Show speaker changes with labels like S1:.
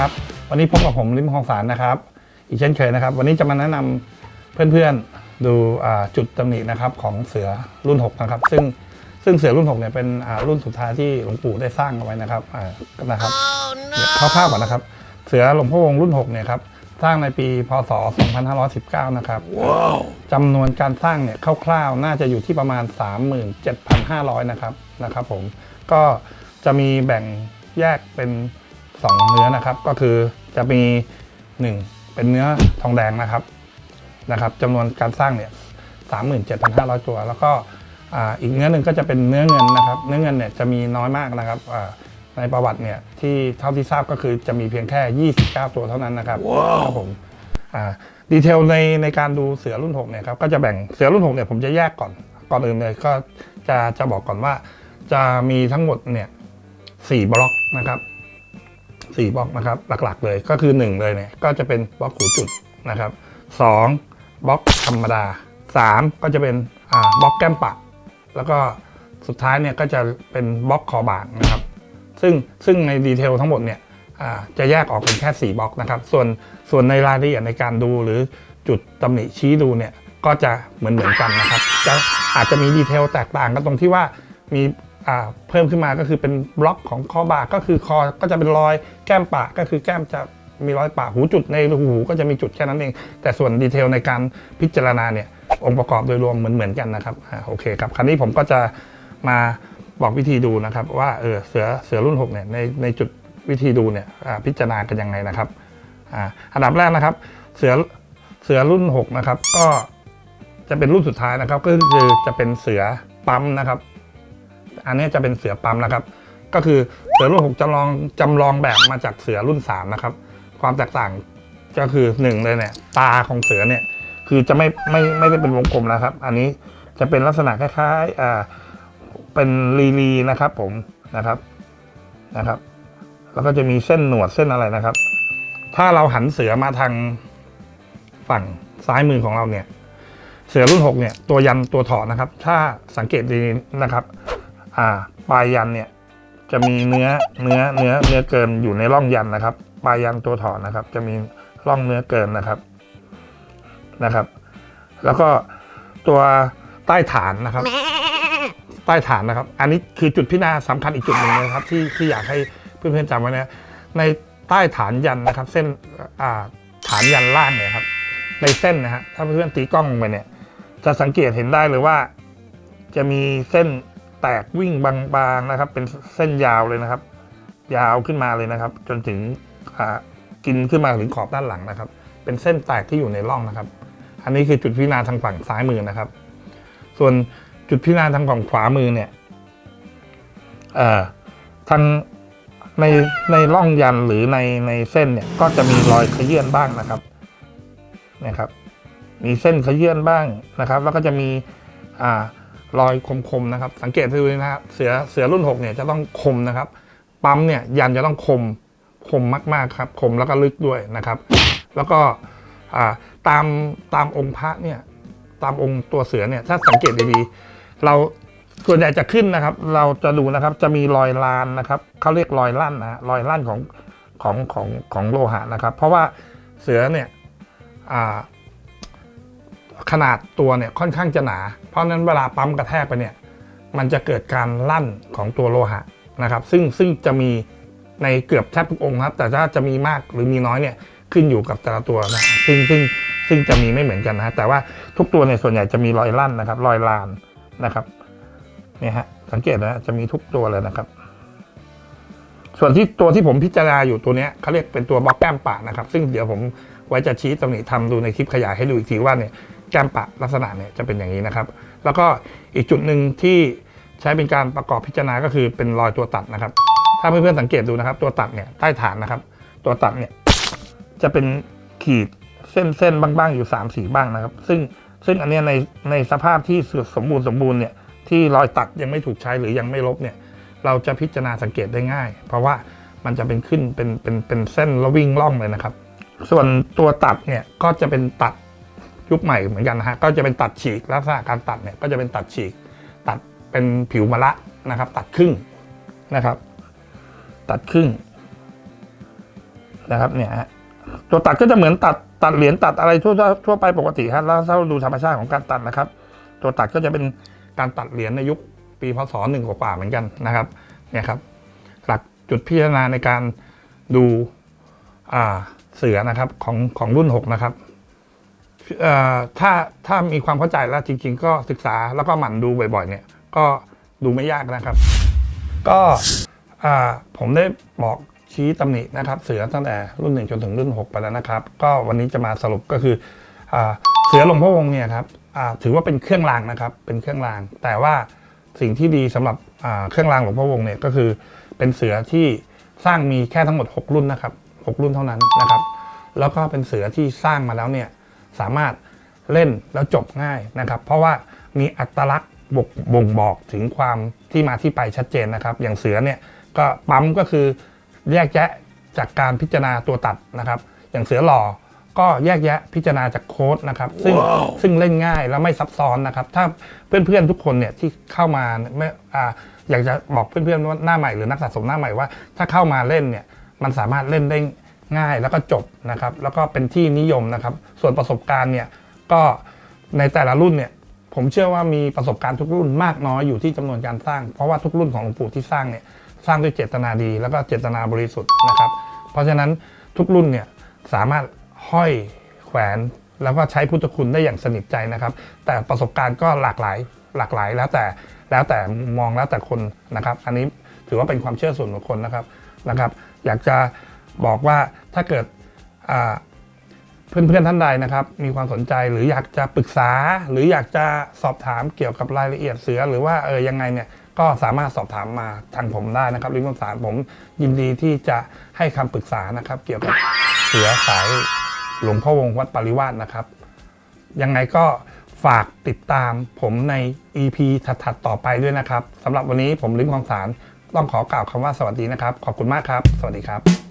S1: ครับ วันนี้พบกับผมลิมคลองสารนะครับ อีกเช่นเคยนะครับ วันนี้จะมาแนะนำเพื่อนๆดูอ่าจุดตำหนินะครับของเสือรุ่น6นะครับ ซึ่งซึ่งเสือรุ่น6เนี่ยเป็นอ่ารุ่นสุดท้ายที่หลวงปู่ได้สร้างเอาไว้นะครับอ่านะครับเดี๋ยวคร่าวๆก่อนนะครับ เสือหลวงพ่อวงรุ่น6เนี่ยครับสร้างในปีพศ 2519 นะครับจำนวนการสร้างเนี่ยคร่าวๆ น่าจะอยู่ที่ประมาณ 37,500 นะครับนะครับผม ก็จะมีแบ่งแยกเป็น 2 เนื้อนะครับ ก็คือจะมี 1 เป็นเนื้อทองแดงนะครับนะครับจำนวนการสร้างเนี่ย37,500 ตัว แล้วก็อ่าอีกเนื้อหนึ่งก็จะเป็นเนื้อเงินนะครับ เนื้อเงินเนี่ยจะมีน้อยมากนะครับอ่าในประวัติเนี่ยที่เท่าที่ทราบก็คือจะมีเพียงแค่ 29 ตัวเท่านั้นนะครับครับผมอ่าดีเทลในในการดูเสือรุ่น6เนี่ยครับก็จะแบ่งเสือรุ่น6เนี่ยผมจะแยกก่อนก่อนอื่นเลยก็จะจะบอกก่อนว่าจะมีทั้งหมดเนี่ยสี่บล็อกนะครับ สี่บล็อกนะครับหลักๆ เลยก็คือ 1 เลยเนี่ยก็จะเป็นบล็อกหูจุดนะครับสองบล็อกธรรมดา 3 ก็จะเป็นบล็อกแก้มปะแล้วก็สุดท้ายเนี่ยก็จะเป็นบล็อกคอบางนะครับซึ่งซึ่งในดีเทลทั้งหมดเนี่ยจะแยกออกเป็นแค่ 4บล็อกนะครับส่วนส่วนในรายละเอียดในการดูหรือจุดตำหนิชี้ดูเนี่ยก็จะเหมือนเหมือนกันนะครับจะอาจจะมีดีเทลแตกต่างกันตรงที่ว่ามี เพิ่มขึ้นมาก็คือเป็นบล็อกของคอบ่าก็คือคอก็จะเป็นรอยแก้มปะก็คือแก้มจะมีรอยปะหูจุดในหูก็จะมีจุดแค่นั้นเอง แต่ส่วนดีเทลในการพิจารณาเนี่ยองค์ประกอบโดยรวมเหมือนเหมือนกันนะครับอ่าโอเคครับคราวนี้ผมก็จะมาบอกวิธีดูนะครับ ว่าเออเสือเสือรุ่น6เนี่ยในในจุดวิธีดูเนี่ยพิจารณากันยังไงนะครับอ่าอันดับแรกนะครับ เสือเสือรุ่น6นะครับก็จะเป็นรุ่นสุดท้ายนะครับ ก็คือจะเป็นเสือปั๊มนะครับ อันนี้จะเป็นเสือปั๊มนะครับ ก็คือเสือรุ่น 6จำลองจำลองแบบมาจากเสือรุ่น 3 นะครับ ความแตกต่างก็คือหนึ่งเลยเนี่ยตาของเสือเนี่ยคือจะไม่ไม่ไม่ได้เป็นวงกลมนะครับ อันนี้จะเป็นลักษณะคล้ายๆอ่าเป็นลีลีนะครับผมนะครับนะครับ แล้วก็จะมีเส้นหนวดเส้นอะไรนะครับ ถ้าเราหันเสือมาทางฝั่งซ้ายมือของเราเนี่ยเสือรุ่น 6 เนี่ย ตัวยันตัวถอดนะครับ ถ้าสังเกตดีนะครับ อ่าปลายยันเนี่ยจะมีเนื้อเนื้อเนื้อเนื้อเกินอยู่ในร่องยันนะครับ ปลายยันตัวถอดนะครับ จะมีร่องเนื้อเกินนะครับนะครับ แล้วก็ตัวใต้ฐานนะครับ ใต้ฐานนะครับ อันนี้คือจุดพิจารณาสำคัญอีกจุดหนึ่งนะครับ ที่ที่อยากให้เพื่อนๆจำไว้นะในใต้ฐานยันนะครับ เส้นอ่าฐานยันล่างเนี่ยครับ ในเส้นนะฮะถ้าเพื่อนๆตีกล้องไปเนี่ย จะสังเกตเห็นได้เลยว่า จะมีเส้น แตกวิ่งบางๆนะครับ เป็นเส้นยาวเลยนะครับ ยาวขึ้นมาเลยนะครับ จนถึงกินขึ้นมาถึงขอบด้านหลังนะครับ เป็นเส้นแตกที่อยู่ในร่องนะครับ อันนี้คือจุดพิจารณาทางฝั่งซ้ายมือนะครับ ส่วนจุดพิจารณาทางฝั่งขวามือเนี่ยทางในในร่องยันหรือในในเส้นเนี่ยก็จะมีรอยขยื่นบ้างนะครับนะครับ มีเส้นขยื่นบ้างนะครับ แล้วก็จะมีอ่า รอยคมๆนะครับ สังเกตดูนะครับเสือเสือรุ่น6เนี่ยจะต้องคมนะครับ ปั๊มเนี่ยยันจะต้องคมคมมากๆครับคมแล้วก็ลึกด้วยนะครับ แล้วก็ตามตามองค์พระเนี่ยตามองค์ตัวเสือเนี่ยถ้าสังเกตดีๆเราส่วนใหญ่จะขึ้นนะครับ เราจะดูนะครับจะมีรอยลานนะครับเขาเรียกรอยลั่นนะรอยลั่นของของของของโลหะนะครับ เพราะว่าเสือเนี่ย ขนาดตัวเนี่ยค่อนข้างจะหนา เพราะนั้นเวลาปั๊มกระแทกไปเนี่ยมันจะเกิดการลั่นของตัวโลหะนะครับซึ่งซึ่งจะมีในเกือบแทบทุกองค์ครับ แต่ถ้าจะมีมากหรือมีน้อยเนี่ยขึ้นอยู่กับแต่ละตัวนะซึ่งซึ่งซึ่งจะมีไม่เหมือนกันนะแต่ว่าทุกตัวเนี่ยส่วนใหญ่จะมีรอยลั่นนะครับ รอยลานนะครับนี่ฮะสังเกตนะจะมีทุกตัวเลยนะครับ ส่วนที่ตัวที่ผมพิจารณาอยู่ตัวเนี้ยเขาเรียกเป็นตัวบล็อกแก้มปะนะครับ ซึ่งเดี๋ยวผมไว้จะชี้ตำหนิทำดูในคลิปขยายให้ดูอีกทีว่าเนี่ย แก้มปะลักษณะเนี่ยจะเป็นอย่างนี้นะครับ แล้วก็อีกจุดหนึ่งที่ใช้เป็นการประกอบพิจารณาก็คือเป็นรอยตัวตัดนะครับ ถ้าเพื่อนๆสังเกตดูนะครับ ตัวตัดเนี่ยใต้ฐานนะครับ ตัวตัดเนี่ยจะเป็นขีดเส้นเส้นๆบ้างๆอยู่3ามสี่บ้างนะครับ ซึ่งซึ่งอันเนี้ยในในสภาพที่สมบูรณ์สมบูรณ์เนี่ยที่รอยตัดยังไม่ถูกใช้หรือยังไม่ลบเนี่ยเราจะพิจารณาสังเกตได้ง่าย เพราะว่ามันจะเป็นขึ้นเป็นเป็นเป็นเส้นแล้ววิ่งล่องเลยนะครับ ส่วนตัวตัดเนี่ยก็จะเป็นตัด ยุคใหม่เหมือนกันนะฮะก็จะเป็นตัดฉีกลักษณะการตัดเนี่ยก็จะเป็นตัดฉีก ตัดเป็นผิวมะละนะครับ ตัดครึ่งนะครับ ตัดครึ่งนะครับเนี่ยฮะตัวตัดก็จะเหมือนตัดตัดเหรียญตัดอะไรทั่วทั่วไปปกติครับแล้วถ้าดูธรรมชาติของการตัดนะครับ ตัวตัดก็จะเป็นการตัดเหรียญในยุคปีพศหนึ่งกว่าเหมือนกันนะครับเนี่ยครับ หลักจุดพิจารณาในการดูเสือนะครับของของรุ่น 6 นะครับ ถ้าถ้ามีความเข้าใจแล้วจริง ๆ ก็ศึกษาแล้วก็หมั่นดูบ่อยๆ เนี่ย ก็ดูไม่ยากนะครับ ก็ผมได้บอกชี้ตำหนินะครับ เสือตั้งแต่รุ่นหนึ่งจนถึงรุ่น 6 ไปแล้วนะครับ ก็วันนี้จะมาสรุปก็คืออเสือหลวงพ่อวงเนี่ยครับถือว่าเป็นเครื่องรางนะครับ เป็นเครื่องราง แต่ว่าสิ่งที่ดีสำหรับเครื่องรางหลวงพ่อวงเนี่ยก็คือเป็นเสือที่สร้างมีแค่ทั้งหมด 6 รุ่นนะครับ 6 รุ่นเท่านั้นนะครับ แล้วก็เป็นเสือที่สร้างมาแล้วเนี่ย สามารถเล่นแล้วจบง่ายนะครับ เพราะว่ามีอัตลักษณ์บกบ่งบอกถึงความที่มาที่ไปชัดเจนนะครับ อย่างเสือเนี่ยก็ปั๊มก็คือแยกแยะจากการพิจารณาตัวตัดนะครับ อย่างเสือหล่อก็แยกแยะพิจารณาจากโค้ดนะครับ ซึ่งซึ่งเล่นง่ายแล้วไม่ซับซ้อนนะครับ ถ้าเพื่อนๆทุกคนเนี่ยที่เข้ามาไม่อ่าอยากจะบอกเพื่อนๆว่าหน้าใหม่หรือนักสะสมหน้าใหม่ว่า ถ้าเข้ามาเล่นเนี่ยมันสามารถเล่นได้ ง่ายแล้วก็จบนะครับแล้วก็เป็นที่นิยมนะครับ ส่วนประสบการณ์เนี่ยก็ในแต่ละรุ่นเนี่ยผมเชื่อว่ามีประสบการณ์ทุกรุ่นมากน้อยอยู่ที่จำนวนการสร้าง เพราะว่าทุกรุ่นของหลวงปู่ที่สร้างเนี่ยสร้างด้วยเจตนาดีแล้วก็เจตนาบริสุทธิ์นะครับ เพราะฉะนั้นทุกรุ่นเนี่ยสามารถห้อยแขวนแล้วก็ใช้พุทธคุณได้อย่างสนิทใจนะครับ แต่ประสบการณ์ก็หลากหลายหลากหลายแล้วแต่แล้วแต่มองแล้วแต่คนนะครับ อันนี้ถือว่าเป็นความเชื่อส่วนบุคคลนะครับนะครับ อยากจะ บอกว่าถ้าเกิดอ่าเพื่อนๆท่านใดนะครับ มีความสนใจหรืออยากจะปรึกษา หรืออยากจะสอบถามเกี่ยวกับรายละเอียดเสือ หรือว่าเออยังไงเนี่ยก็สามารถสอบถามมาทางผมได้นะครับริมสารผมยินดีที่จะให้คำปรึกษานะครับ เกี่ยวกับเสือสายหลวงพ่อวงวัดปริวาสนะครับ ยังไงก็ฝากติดตามผมใน EP ถัดๆต่อไปด้วยนะครับสำหรับวันนี้ผมลิมของสารต้องขอกล่าวคำว่าสวัสดีนะครับ ขอบคุณมากครับ สวัสดีครับ